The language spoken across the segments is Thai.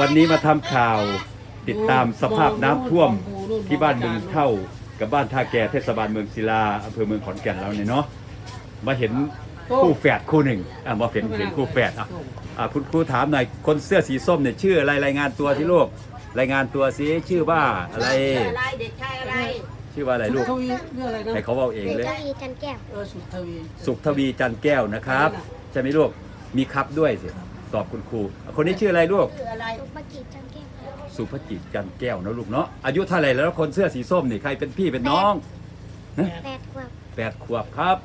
วันนี้มาทำข่าวติดตามสภาพน้ำท่วมที่บ้านเมืองเท่า กับบ้านท่าแก่เทศบาลเมืองศิลาอำเภอเมืองขอนแก่นเราเนี่ยเนาะมาเห็นคู่แฝดคู่หนึ่งอะมาเห็นเห็นคู่แฝดอะอะคุณครูถามหน่อยคนเสื้อสีส้มเนี่ยชื่ออะไรรายงานตัวที่ลูกรายงานตัวสิชื่อว่าอะไร อะไรเด็กชายอะไรชื่อว่าอะไรลูกทวีเรื่องอะไรนะให้เขาเอาเองเด็กเลย เจ้าอีจันแก้ว เออสุทวีสุขทวีจันแก้วนะครับ ใช่ไหมลูกมีครับด้วยสิ ตอบคุณครู คนนี้ชื่ออะไรลูกชื่ออะไรสุภกิจจันแก้วสุภกิจจันแก้วนะลูกเนาะ อายุเท่าไหร่แล้วคนเสื้อสีส้มนี่ใครเป็นพี่เป็นน้องแปดขวบแปดขวบครับ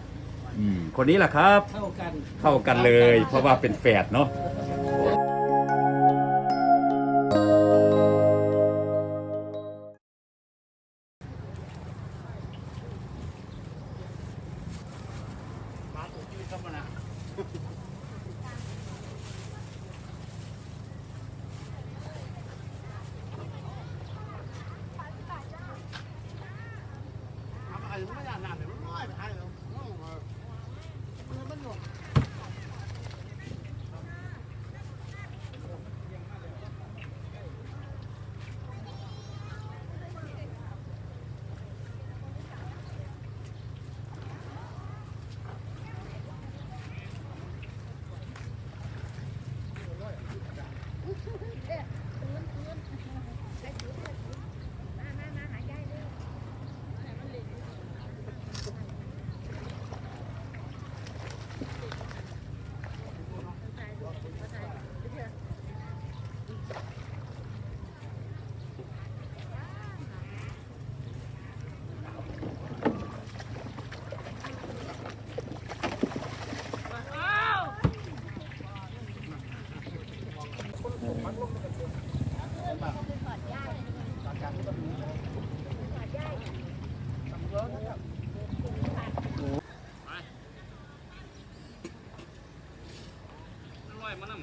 อืม คนนี้แหละครับ เท่ากัน เท่ากันเลย เพราะว่าเป็นแฝดเนาะเอ 哎，怎么样，男？ ไปอร่อมั้ง